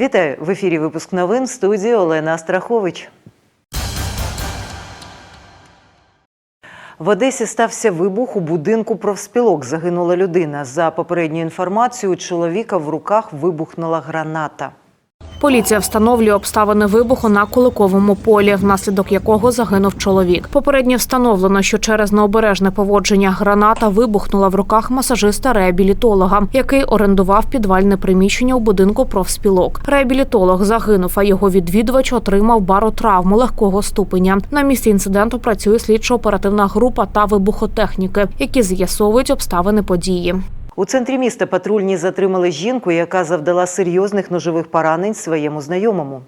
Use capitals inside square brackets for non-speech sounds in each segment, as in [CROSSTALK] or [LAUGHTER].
Вітаю в ефірі. Випуск новин студії Олена Страхович. В Одесі стався вибух у будинку профспілок. Загинула людина. За попередньою інформацією, у чоловіка в руках вибухнула граната. Поліція встановлює обставини вибуху на Куликовому полі, внаслідок якого загинув чоловік. Попередньо встановлено, що через необережне поводження граната вибухнула в руках масажиста-реабілітолога, який орендував підвальне приміщення у будинку профспілок. Реабілітолог загинув, а його відвідувач отримав баротравму легкого ступеня. На місці інциденту працює слідчо-оперативна група та вибухотехніки, які з'ясовують обставини події. У центрі міста патрульні затримали жінку, яка завдала серйозних ножових поранень своєму знайомому.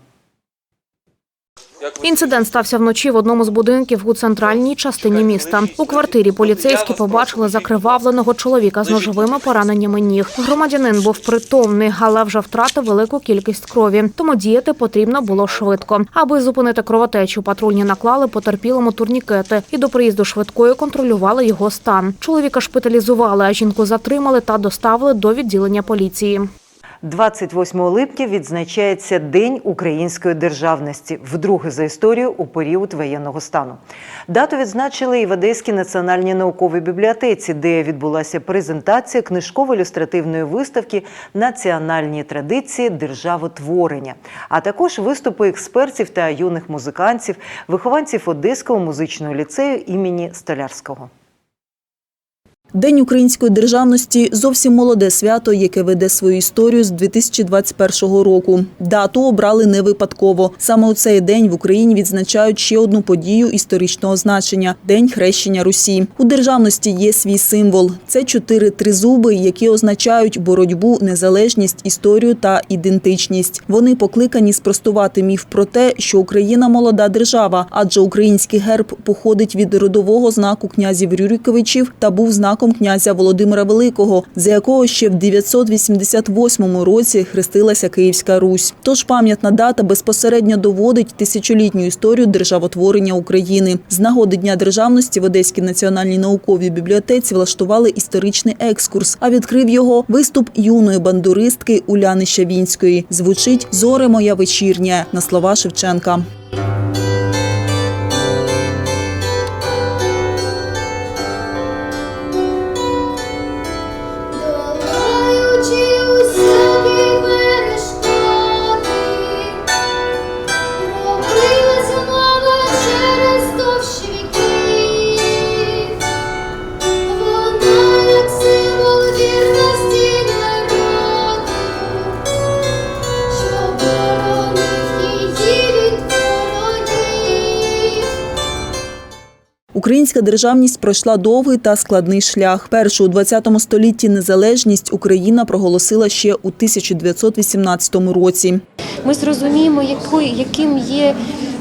Інцидент стався вночі в одному з будинків у центральній частині міста. У квартирі поліцейські побачили закривавленого чоловіка з ножовими пораненнями ніг. Громадянин був притомний, але вже втратив велику кількість крові. Тому діяти потрібно було швидко. Аби зупинити кровотечу, патрульні наклали потерпілому турнікети і до приїзду швидкої контролювали його стан. Чоловіка шпиталізували, а жінку затримали та доставили до відділення поліції. 28 липня відзначається День української державності, вдруге за історію у період воєнного стану. Дату відзначили і в Одеській національній науковій бібліотеці, де відбулася презентація книжково-ілюстративної виставки Національні традиції державотворення, а також виступи експертів та юних музикантів, вихованців Одеського музичного ліцею імені Столярського. День української державності зовсім молоде свято, яке веде свою історію з 2021 року. Дату обрали не випадково. Саме у цей день в Україні відзначають ще одну подію історичного значення день хрещення Русі. У державності є свій символ. Це чотири тризуби, які означають боротьбу, незалежність, історію та ідентичність. Вони покликані спростувати міф про те, що Україна молода держава, адже український герб походить від родового знаку князів Рюриковичів та був знаком князя Володимира Великого, за якого ще в 988 році хрестилася Київська Русь. Тож пам'ятна дата безпосередньо доводить тисячолітню історію державотворення України. З нагоди Дня державності в Одеській національній науковій бібліотеці влаштували історичний екскурс, а відкрив його виступ юної бандуристки Уляни Щавінської. Звучить Зоре моя вечірня на слова Шевченка. Українська державність пройшла довгий та складний шлях. Першу у 20 столітті незалежність Україна проголосила ще у 1918 році. Ми зрозуміємо, яким є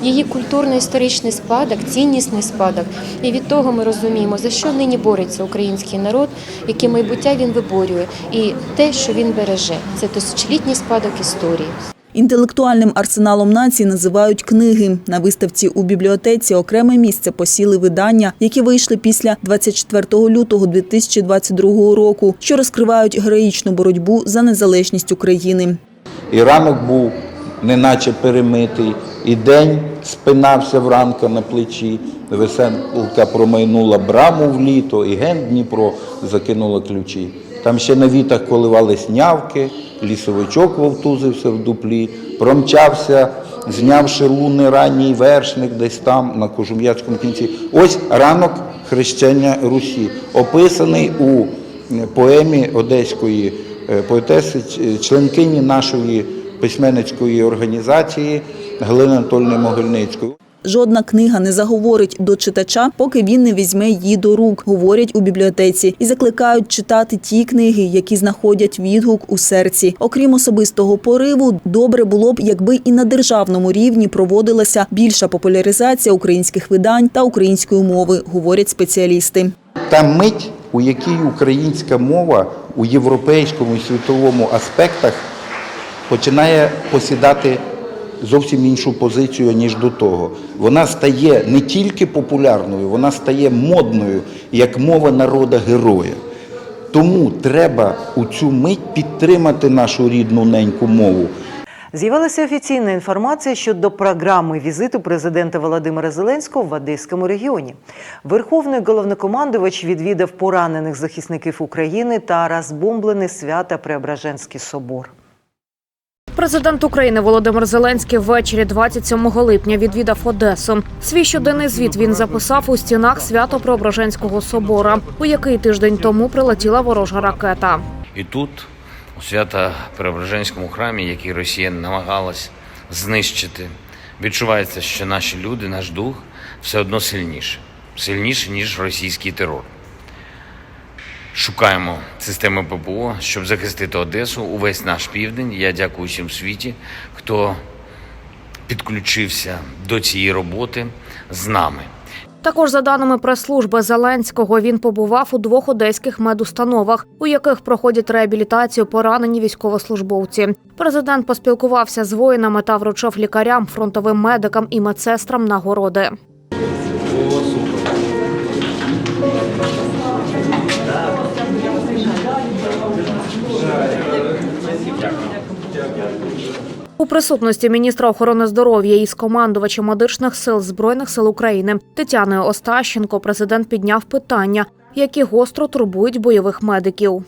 її культурно-історичний спадок, ціннісний спадок. І від того ми розуміємо, за що нині бореться український народ, яке майбуття він виборює, і те, що він береже, це тисячолітній спадок історії. Інтелектуальним арсеналом нації називають книги. На виставці у бібліотеці окреме місце посіли видання, які вийшли після 24 лютого 2022 року, що розкривають героїчну боротьбу за незалежність України. І ранок був неначе перемитий, і день спинався вранка на плечі. Веселка промайнула браму в літо, і ген Дніпро закинула ключі. Там ще на вітах коливались нявки, лісовичок вовтузився в дуплі, промчався, знявши луни ранній вершник десь там на Кожум'яцькому кінці. Ось ранок хрещення Русі, описаний у поемі одеської е, поетеси, членкині нашої письменницької організації Галини Анатольовни Могильницької. Жодна книга не заговорить до читача, поки він не візьме її до рук, говорять у бібліотеці, і закликають читати ті книги, які знаходять відгук у серці. Окрім особистого пориву, добре було б, якби і на державному рівні проводилася більша популяризація українських видань та української мови, говорять спеціалісти. Та мить, у якій українська мова у європейському і світовому аспектах починає посідати зовсім іншу позицію, ніж до того. Вона стає не тільки популярною, вона стає модною, як мова народа героя. Тому треба у цю мить підтримати нашу рідну неньку мову. З'явилася офіційна інформація щодо програми візиту президента Володимира Зеленського в Одеському регіоні. Верховний головнокомандувач відвідав поранених захисників України та розбомблений свята Преображенський собор. Президент України Володимир Зеленський ввечері 27 липня відвідав Одесу. Свій щоденний звіт він записав у стінах Свято-Преображенського собора, у який тиждень тому прилетіла ворожа ракета. І тут, у свято-преображенському храмі, який Росія намагалась знищити, відчувається, що наші люди, наш дух все одно сильніше, сильніше, ніж російський терор. Шукаємо системи ППО, щоб захистити Одесу, увесь наш південь. Я дякую всім світі, хто підключився до цієї роботи з нами. Також за даними прес-служби Зеленського, він побував у двох одеських медустановах, у яких проходять реабілітацію поранені військовослужбовці. Президент поспілкувався з воїнами та вручив лікарям, фронтовим медикам і медсестрам нагороди. У присутності міністра охорони здоров'я із командувачем медичних сил збройних сил України Тетяною Остащенко президент підняв питання, які гостро турбують бойових медиків.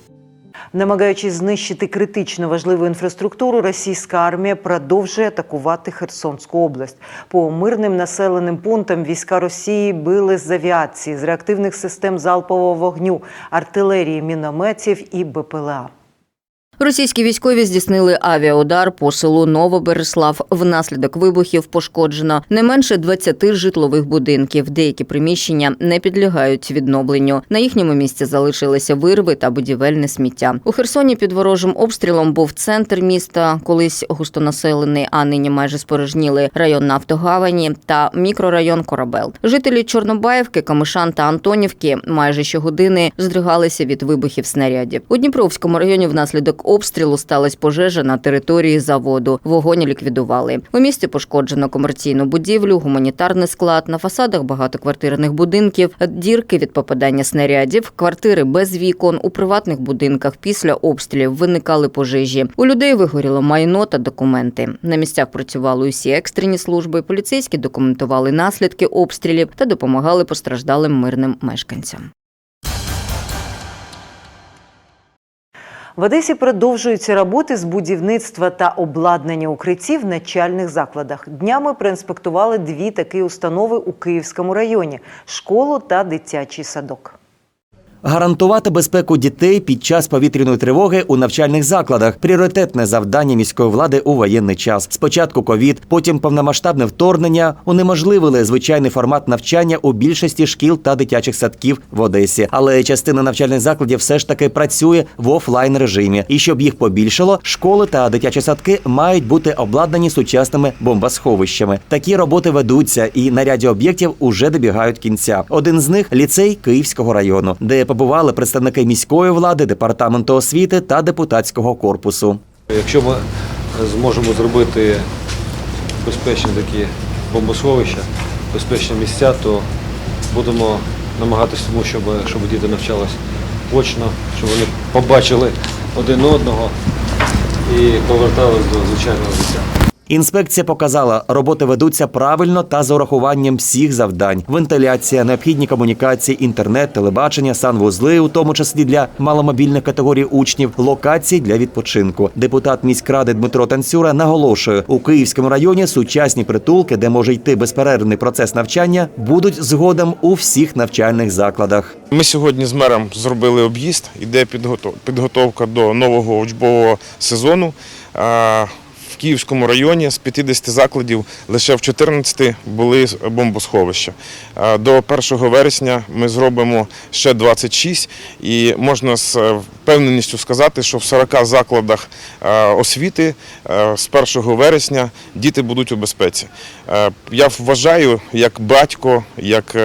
Намагаючись знищити критично важливу інфраструктуру, російська армія продовжує атакувати Херсонську область. По мирним населеним пунктам війська Росії били з авіації, з реактивних систем залпового вогню, артилерії, мінометів і БПЛА. Російські військові здійснили авіаудар по селу Новобереслав. Внаслідок вибухів пошкоджено не менше 20 житлових будинків. Деякі приміщення не підлягають відновленню. На їхньому місці залишилися вирви та будівельне сміття. У Херсоні під ворожим обстрілом був центр міста, колись густонаселений, а нині майже спорожніли район Нафтогавані та мікрорайон Корабел. Жителі Чорнобаївки, Камишан та Антонівки майже щогодини здригалися від вибухів снарядів. У Дніпровському районі внаслідок обстрілу сталася пожежа на території заводу. Вогонь ліквідували. У місті пошкоджено комерційну будівлю, гуманітарний склад. На фасадах багатоквартирних будинків, дірки від попадання снарядів, квартири без вікон. У приватних будинках після обстрілів виникали пожежі. У людей вигоріло майно та документи. На місцях працювали усі екстрені служби. Поліцейські документували наслідки обстрілів та допомагали постраждалим мирним мешканцям. В Одесі продовжуються роботи з будівництва та обладнання укриттів в начальних закладах. Днями проінспектували дві такі установи у Київському районі школу та дитячий садок. Гарантувати безпеку дітей під час повітряної тривоги у навчальних закладах пріоритетне завдання міської влади у воєнний час. Спочатку ковід, потім повномасштабне вторгнення унеможливили звичайний формат навчання у більшості шкіл та дитячих садків в Одесі. Але частина навчальних закладів все ж таки працює в офлайн режимі. І щоб їх побільшало, школи та дитячі садки мають бути обладнані сучасними бомбосховищами. Такі роботи ведуться, і на ряді об'єктів уже добігають кінця. Один з них ліцей Київського району, де побували представники міської влади, департаменту освіти та депутатського корпусу. Якщо ми зможемо зробити безпечні такі бомбосховища, безпечні місця, то будемо намагатися тому, щоб, щоб діти навчалися очно, щоб вони побачили один одного і поверталися до звичайного життя. Інспекція показала, роботи ведуться правильно та з урахуванням всіх завдань: вентиляція, необхідні комунікації, інтернет, телебачення, санвузли, у тому числі для маломобільних категорій учнів, локації для відпочинку. Депутат міськради Дмитро Танцюра наголошує, у Київському районі сучасні притулки, де може йти безперервний процес навчання, будуть згодом у всіх навчальних закладах. Ми сьогодні з мером зробили об'їзд, іде підготов- підготовка до нового учбового сезону. Київському районі з 50 закладів лише в 14 були бомбосховища. До 1 вересня ми зробимо ще 26 і можна з е, впевненістю сказати, що в 40 закладах е, освіти е, з 1 вересня діти будуть у безпеці. Е, Я вважаю, як батько, як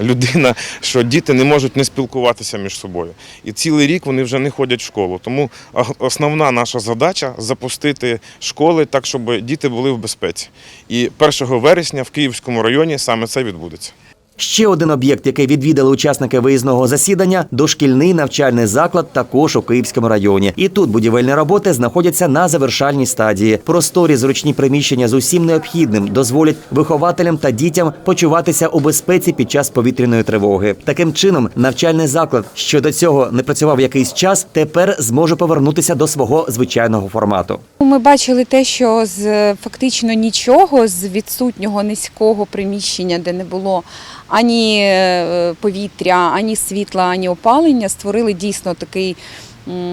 людина, що діти не можуть не спілкуватися між собою. І цілий рік вони вже не ходять в школу. Тому основна наша задача запустити школи так, щоб діти були в безпеці. І 1 вересня в Київському районі саме це відбудеться. Ще один об'єкт, який відвідали учасники виїзного засідання дошкільний навчальний заклад, також у Київському районі. І тут будівельні роботи знаходяться на завершальній стадії. Просторі зручні приміщення з усім необхідним дозволять вихователям та дітям почуватися у безпеці під час повітряної тривоги. Таким чином, навчальний заклад, що до цього не працював якийсь час, тепер зможе повернутися до свого звичайного формату. Ми бачили те, що з фактично нічого, з відсутнього низького приміщення, де не було ані е, повітря, ані світла, ані опалення, створили дійсно такий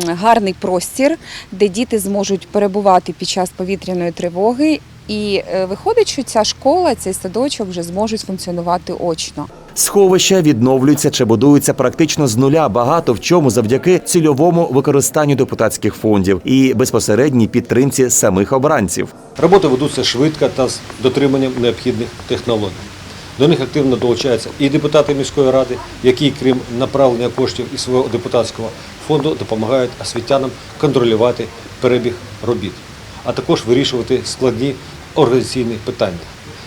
гарний простір, де діти зможуть перебувати під час повітряної тривоги. І е, виходить, що ця школа, цей садочок вже зможуть функціонувати очно. Сховища відновлюються чи будуються практично з нуля, багато в чому завдяки цільовому використанню депутатських фондів і безпосередній підтримці самих обранців. Роботи ведуться швидко та з дотриманням необхідних технологій. До них активно долучаються і депутати міської ради, які, крім направлення коштів із свого депутатського фонду, допомагають освітянам контролювати перебіг робіт, а також вирішувати складні організаційні питання.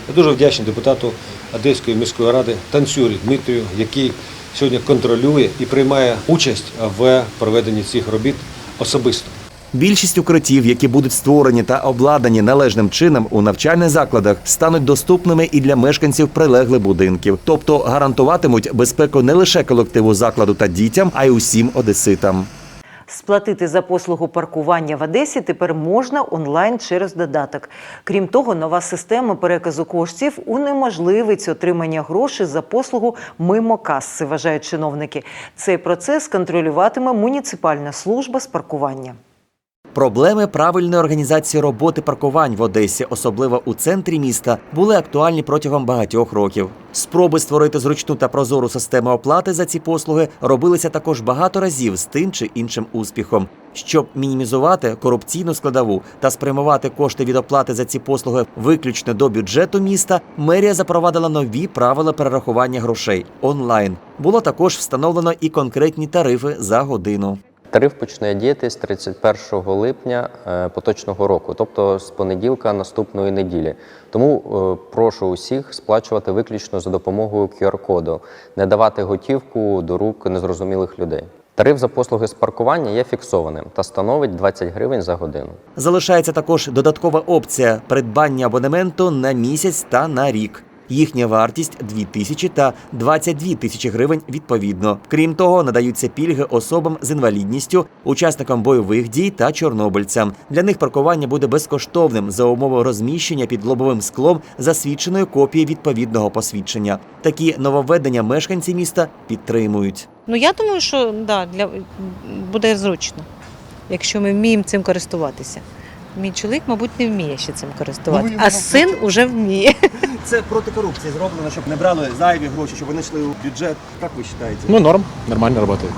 Я дуже вдячний депутату Одеської міської ради Танцюрі Дмитрію, який сьогодні контролює і приймає участь в проведенні цих робіт особисто. Більшість укриттів, які будуть створені та обладнані належним чином у навчальних закладах, стануть доступними і для мешканців прилеглих будинків, тобто гарантуватимуть безпеку не лише колективу закладу та дітям, а й усім одеситам. Сплатити за послугу паркування в Одесі тепер можна онлайн через додаток. Крім того, нова система переказу коштів унеможливить отримання грошей за послугу мимо каси, вважають чиновники. Цей процес контролюватиме муніципальна служба з паркування. Проблеми правильної організації роботи паркувань в Одесі, особливо у центрі міста, були актуальні протягом багатьох років. Спроби створити зручну та прозору систему оплати за ці послуги робилися також багато разів з тим чи іншим успіхом. Щоб мінімізувати корупційну складову та спрямувати кошти від оплати за ці послуги виключно до бюджету міста, мерія запровадила нові правила перерахування грошей онлайн. Було також встановлено і конкретні тарифи за годину. Тариф почне діяти з 31 липня е, поточного року, тобто з понеділка наступної неділі. Тому е, прошу усіх сплачувати виключно за допомогою QR-коду, не давати готівку до рук незрозумілих людей. Тариф за послуги з паркування є фіксованим та становить 20 гривень за годину. Залишається також додаткова опція придбання абонементу на місяць та на рік. Їхня вартість 2 тисячі та 22 тисячі гривень відповідно. Крім того, надаються пільги особам з інвалідністю, учасникам бойових дій та чорнобильцям. Для них паркування буде безкоштовним за умови розміщення під лобовим склом засвідченої копії відповідного посвідчення. Такі нововведення мешканці міста підтримують. Ну я думаю, що да, для, буде зручно, якщо ми вміємо цим користуватися. Мій чоловік, мабуть, не вміє ще цим користуватися, а син уже вміє. [LAUGHS] Це проти корупції зроблено, щоб не брали зайві гроші, щоб вони йшли у бюджет. Як ви вважаєте? Ну, норм, нормально працює.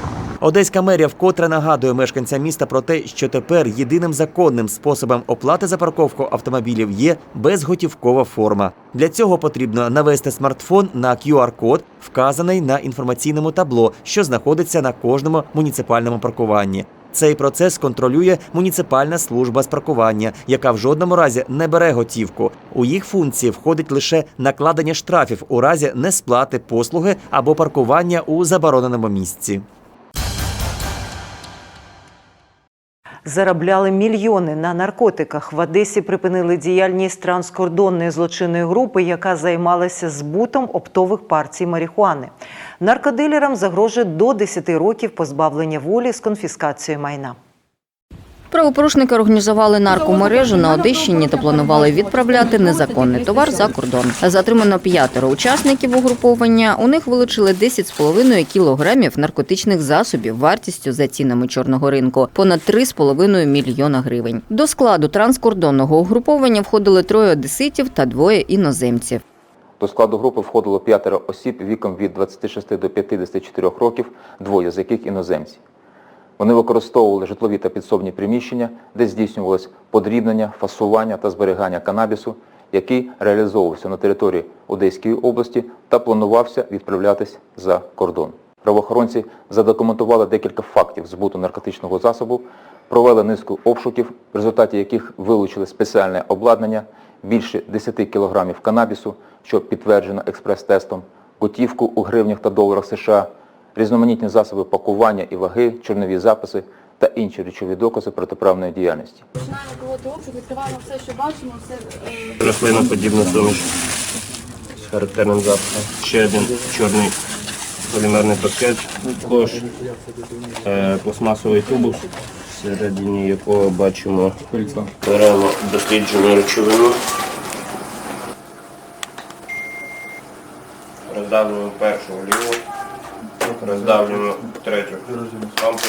Одеська мерія вкотре нагадує мешканцям міста про те, що тепер єдиним законним способом оплати за парковку автомобілів є безготівкова форма. Для цього потрібно навести смартфон на QR-код, вказаний на інформаційному табло, що знаходиться на кожному муніципальному паркуванні. Цей процес контролює муніципальна служба з паркування, яка в жодному разі не бере готівку. У їх функції входить лише накладення штрафів у разі несплати послуги або паркування у забороненому місці. Заробляли мільйони на наркотиках. В Одесі припинили діяльність транскордонної злочинної групи, яка займалася збутом оптових партій марихуани. Наркодилерам загрожує до 10 років позбавлення волі з конфіскацією майна. Правопорушники організували наркомережу на Одещині та планували відправляти незаконний товар за кордон. Затримано п'ятеро учасників угруповання. У них вилучили 10,5 кілограмів наркотичних засобів вартістю за цінами чорного ринку понад 3,5 мільйона гривень. До складу транскордонного угруповання входили троє одеситів та двоє іноземців. До складу групи входило п'ятеро осіб віком від 26 до 54 років, двоє з яких іноземці. Вони використовували житлові та підсобні приміщення, де здійснювалось подрібнення, фасування та зберігання канабісу, який реалізовувався на території Одеської області та планувався відправлятись за кордон. Правоохоронці задокументували декілька фактів збуту наркотичного засобу, провели низку обшуків, в результаті яких вилучили спеціальне обладнання, більше 10 кілограмів канабісу, що підтверджено експрес-тестом, готівку у гривнях та доларах США, різноманітні засоби пакування і ваги, чорнові записи та інші речові докази протиправної діяльності. Починаємо проводити обшук, відкриваємо все, що бачимо, все е, рослиноподібна суміш з характерним запахом. Ще один чорний полімерний пакет, також е, пластмасовий тубус, всередині якого бачимо беремо досліджену речовину. Роздавлюємо першу оліву, роздавлюємо третю. Лампу.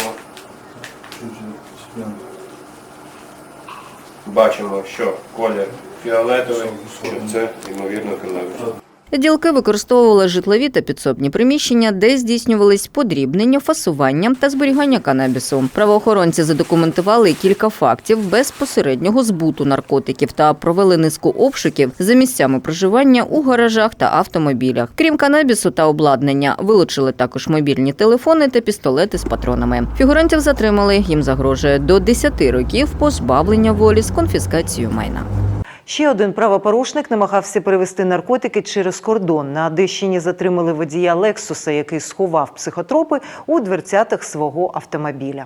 Бачимо, що колір фіолетовий, що це, ймовірно, канабіс. Ділки використовували житлові та підсобні приміщення, де здійснювались подрібнення, фасування та зберігання канабісу. Правоохоронці задокументували кілька фактів безпосереднього збуту наркотиків та провели низку обшуків за місцями проживання у гаражах та автомобілях. Крім канабісу та обладнання, вилучили також мобільні телефони та пістолети з патронами. Фігурантів затримали. Їм загрожує до 10 років позбавлення волі з конфіскацією майна. Ще один правопорушник намагався перевезти наркотики через кордон. На Одещині затримали водія Лексуса, який сховав психотропи у дверцятах свого автомобіля.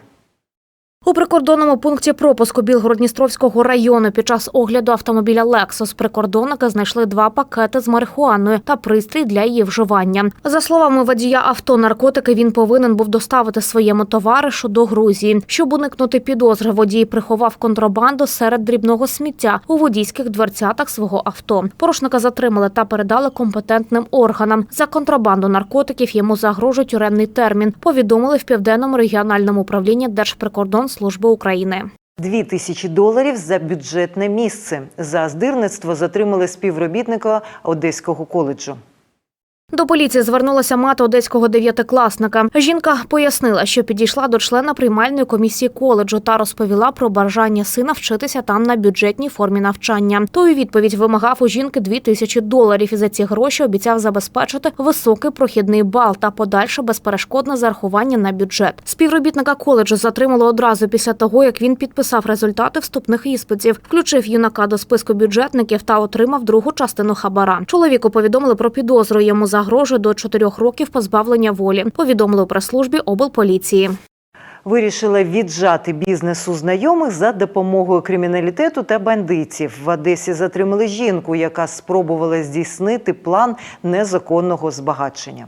У прикордонному пункті пропуску Білгород-Дністровського району під час огляду автомобіля Lexus прикордонники знайшли два пакети з марихуаною та пристрій для її вживання. За словами водія авто, наркотики він повинен був доставити своєму товаришу до Грузії. Щоб уникнути підозри, водій приховав контрабанду серед дрібного сміття у водійських дверцятах свого авто. Порушника затримали та передали компетентним органам. За контрабанду наркотиків йому загрожує тюремний термін. Повідомили в південному регіональному управлінні Держприкордонслужби України. Дві тисячі доларів за бюджетне місце. За здирництво затримали співробітника Одеського коледжу. До поліції звернулася мати одеського дев'ятикласника. Жінка пояснила, що підійшла до члена приймальної комісії коледжу та розповіла про бажання сина вчитися там на бюджетній формі навчання. Той у відповідь вимагав у жінки дві тисячі доларів і за ці гроші обіцяв забезпечити високий прохідний бал та подальше безперешкодне зарахування на бюджет. Співробітника коледжу затримали одразу після того, як він підписав результати вступних іспитів, включив юнака до списку бюджетників та отримав другу частину хабара. Чоловіку повідомили про підозру. Йому загрожує до чотирьох років позбавлення волі. Повідомили у прес-службі облполіції. Вирішила віджати бізнес у знайомих за допомогою криміналітету та бандитів. В Одесі затримали жінку, яка спробувала здійснити план незаконного збагачення.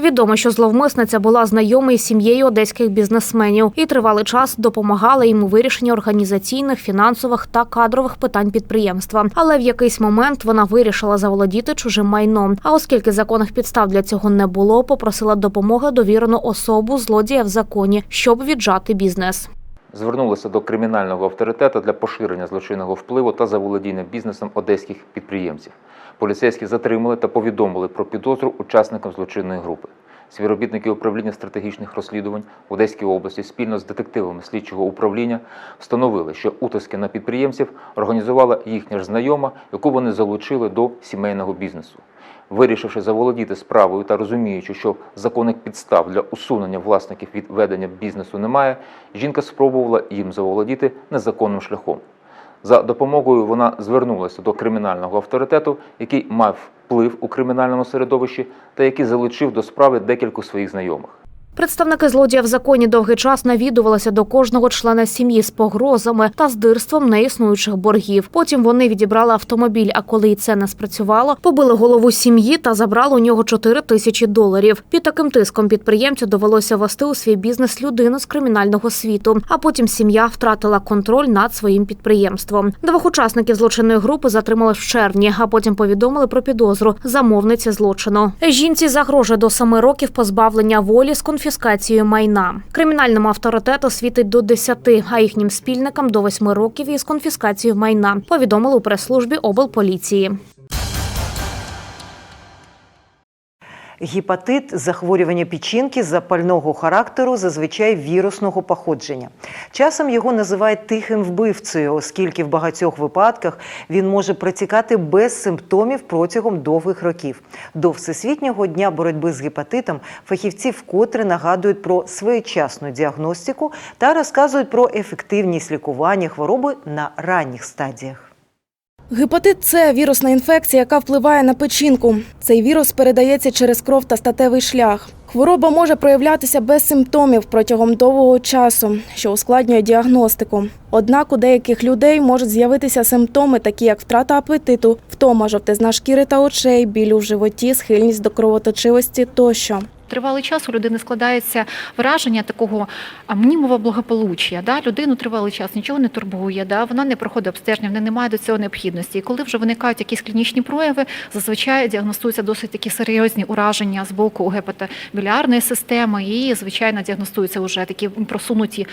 Відомо, що зловмисниця була знайома із сім'єю одеських бізнесменів і тривалий час допомагала їм у вирішенні організаційних, фінансових та кадрових питань підприємства. Але в якийсь момент вона вирішила заволодіти чужим майном. А оскільки законних підстав для цього не було, попросила допомоги довірену особу злодія в законі, щоб віджати бізнес. Звернулися до кримінального авторитету для поширення злочинного впливу та заволодіння бізнесом одеських підприємців. Поліцейські затримали та повідомили про підозру учасникам злочинної групи. Співробітники управління стратегічних розслідувань в Одеській області спільно з детективами слідчого управління встановили, що утиски на підприємців організувала їхня ж знайома, яку вони залучили до сімейного бізнесу. Вирішивши заволодіти справою та розуміючи, що законних підстав для усунення власників від ведення бізнесу немає, жінка спробувала їм заволодіти незаконним шляхом. За допомогою вона звернулася до кримінального авторитету, який мав вплив у кримінальному середовищі та який залучив до справи декількох своїх знайомих. Представники злодія в законі довгий час навідувалися до кожного члена сім'ї з погрозами та здирством неіснуючих боргів. Потім вони відібрали автомобіль. А коли й це не спрацювало, побили голову сім'ї та забрали у нього 4 тисячі доларів. Під таким тиском підприємцю довелося вести у свій бізнес людину з кримінального світу. А потім сім'я втратила контроль над своїм підприємством. Двох учасників злочинної групи затримали в червні, а потім повідомили про підозру замовниці злочину. Жінці загрожує до семи років позбавлення волі з конфіскацією майна. Кримінальному авторитету світить до 10, а їхнім спільникам до 8 років із конфіскацією майна. Повідомили у прес-службі облполіції. Гепатит – захворювання печінки запального характеру, зазвичай вірусного походження. Часом його називають тихим вбивцею, оскільки в багатьох випадках він може протікати без симптомів протягом довгих років. До Всесвітнього дня боротьби з гепатитом фахівці вкотре нагадують про своєчасну діагностику та розказують про ефективність лікування хвороби на ранніх стадіях. Гепатит це вірусна інфекція, яка впливає на печінку. Цей вірус передається через кров та статевий шлях. Хвороба може проявлятися без симптомів протягом довгого часу, що ускладнює діагностику. Однак у деяких людей можуть з'явитися симптоми, такі як втрата апетиту, втома жовтизна шкіри та очей, біль у животі, схильність до кровоточивості тощо. Тривалий час у людини складається враження такого а, мнімого благополуччя. Да? Людину тривалий час нічого не турбує, да? вона не проходить обстеження, в неї немає до цього необхідності. І коли вже виникають якісь клінічні прояви, зазвичай діагностуються досить такі серйозні ураження з боку гепатобілярної системи, і звичайно діагностуються вже такі просунуті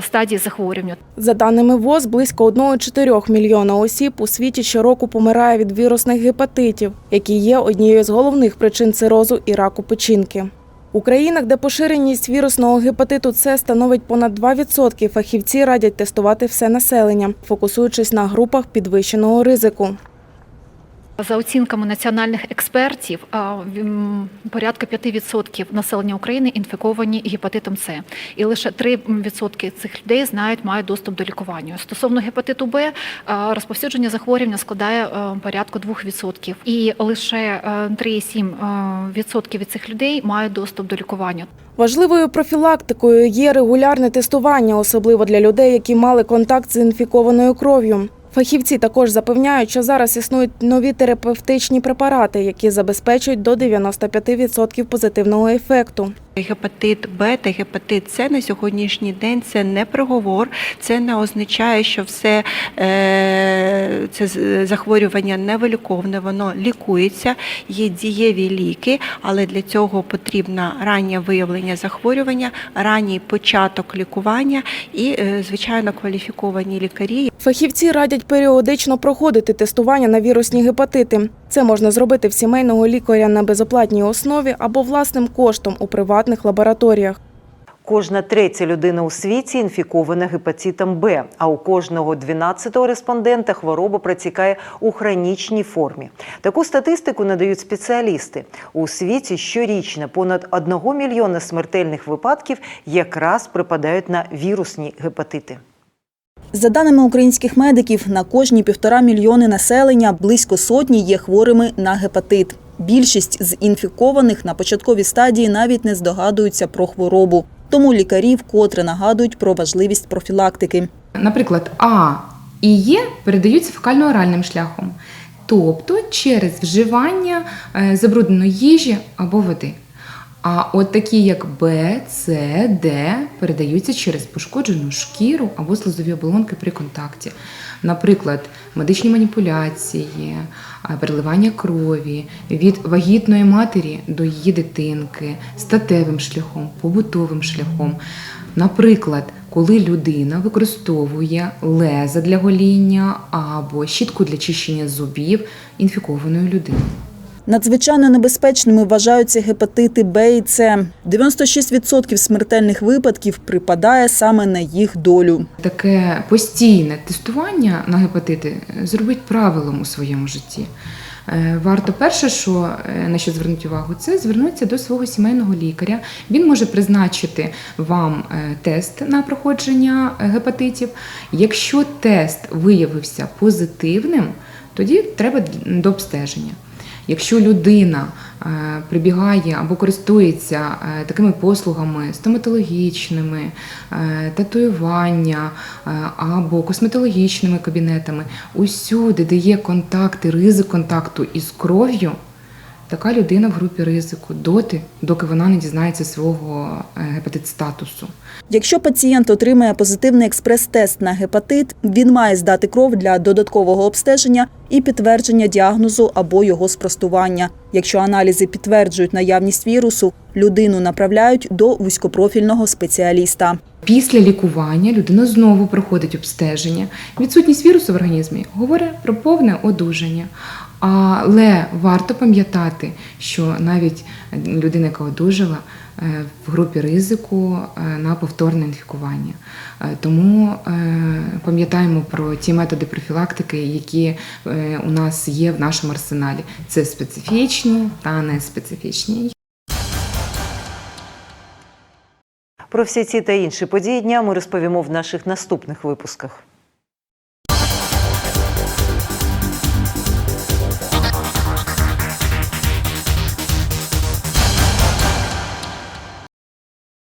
стадії захворювання. За даними ВОЗ, близько 1,4 мільйона осіб у світі щороку помирає від вірусних гепатитів, які є однією з головних причин цирозу і раку печінки. У країнах, де поширеність вірусного гепатиту С становить понад 2%, фахівці радять тестувати все населення, фокусуючись на групах підвищеного ризику. За оцінками національних експертів, порядка 5% населення України інфіковані гепатитом С, і лише 3% цих людей знають, мають доступ до лікування. Стосовно гепатиту Б, розповсюдження захворювання складає порядку 2%, і лише а, 3,7% від цих людей мають доступ до лікування. Важливою профілактикою є регулярне тестування, особливо для людей, які мали контакт з інфікованою кров'ю. Фахівці також запевняють, що зараз існують нові терапевтичні препарати, які забезпечують до 95% позитивного ефекту. Гепатит Б та гепатит С на сьогоднішній день це не приговор, це не означає, що все е, це захворювання невиліковне, воно лікується, є дієві ліки, але для цього потрібно раннє виявлення захворювання, ранній початок лікування і, е, звичайно, кваліфіковані лікарі, Фахівці радять періодично проходити тестування на вірусні гепатити. Це можна зробити в сімейного лікаря на безоплатній основі або власним коштом у приватних лабораторіях. Кожна третя людина у світі інфікована гепатитом Б, а у кожного 12-го респондента хвороба протікає у хронічній формі. Таку статистику надають спеціалісти. У світі щорічно понад 1 мільйона смертельних випадків якраз припадають на вірусні гепатити. За даними українських медиків, на кожні півтора мільйони населення близько сотні є хворими на гепатит. Більшість з інфікованих на початковій стадії навіть не здогадуються про хворобу. Тому лікарі вкотре нагадують про важливість профілактики. Наприклад, А і Е передаються фекально-оральним шляхом, тобто через вживання е, забрудненої їжі або води. А от такі, як Б, С, Д, передаються через пошкоджену шкіру або слизові оболонки при контакті. Наприклад, медичні маніпуляції, переливання крові від вагітної матері до її дитинки, статевим шляхом, побутовим шляхом. Наприклад, коли людина використовує леза для гоління або щітку для чищення зубів інфікованої людини. Надзвичайно небезпечними вважаються гепатити Б і С. 96% смертельних випадків припадає саме на їх долю. Таке постійне тестування на гепатити зробить правилом у своєму житті. Е, Варто перше, що е, на що звернути увагу, це звернутися до свого сімейного лікаря. Він може призначити вам е, тест на проходження е, гепатитів. Якщо тест виявився позитивним, тоді треба до обстеження. Якщо людина е, прибігає або користується е, такими послугами стоматологічними, е, татуювання або косметологічними кабінетами, усюди, де є контакти, ризик контакту із кров'ю, така людина в групі ризику доти, доки вона не дізнається свого е, гепатит-статусу. Якщо пацієнт отримає позитивний експрес-тест на гепатит, він має здати кров для додаткового обстеження і підтвердження діагнозу або його спростування. Якщо аналізи підтверджують наявність вірусу, людину направляють до вузькопрофільного спеціаліста. Після лікування людина знову проходить обстеження. Відсутність вірусу в організмі говорить про повне одужання. Але варто пам'ятати, що навіть людина, яка одужала, е, в групі ризику е, на повторне інфікування. Е, Тому пам'ятаємо про ті методи профілактики, які у нас є в нашому арсеналі. Це специфічні та неспецифічні. Про всі ці та інші події дня ми розповімо в наших наступних випусках.